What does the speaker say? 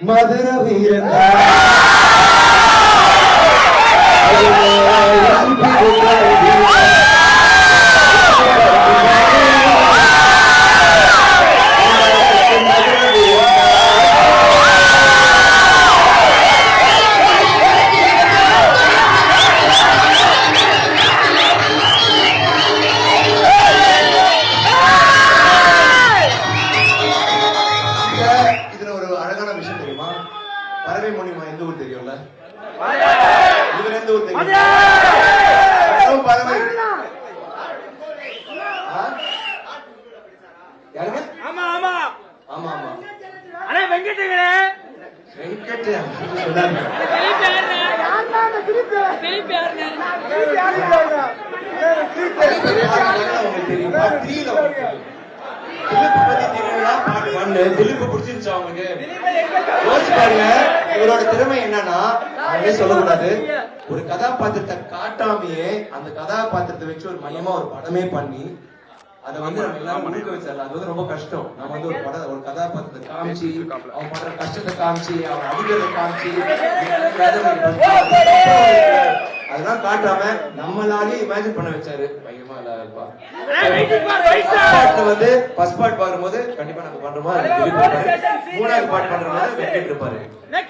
மதுர வீரன் பறவை மொழிமா எந்த ஊர் தெரியும்ல? இதுல எந்த ஊர் தெரியும்? பறவை. ஆ? யாருங்க? ஆமா ஆமா. ஆமா ஆமா. அண்ணா வெங்கட்டுங்களே. வெங்கட் சொன்னாங்க. பிலிப் யாருங்க? உங்களுக்கு தெரியுமா? த்ரீல உங்களுக்கு தெரியும். திலீப் பத்தி தெரியுங்களா பாட்டு ஒன்னு திலீப் பிடிச்சிருச்சா உங்களுக்கு? யோசிச்சு பாருங்க. இவரோட திறமை என்னன்னா அவங்களே சொல்லக்கூடாது ஒரு கதாபாத்திரத்தை காட்டாமையே அந்த கதாபாத்திரத்தை வச்சு ஒரு மையமா ஒரு படமே பண்ணி அதை வந்து நம்ம எல்லாரும் ஊக்க வச்சிடலாம் அது வந்து ரொம்ப கஷ்டம் நம்ம வந்து ஒரு படம் ஒரு கதாபாத்திரத்தை காமிச்சு அவன் படுற கஷ்டத்தை காமிச்சு அவன் அடிக்கிறத காமிச்சு அதெல்லாம் காட்டாம நம்மளாலே இமேஜின் பண்ண வச்சாரு. இருப்பா பாட்டுல வந்து ஃபர்ஸ்ட் பார்ட் பாக்கும்போது கண்டிப்பா பண்றோமா திலீப் இருப்பாரு. மூணாவது பாட்டு பண்றோமா வெங்கட் இருப்பாரு. என்ன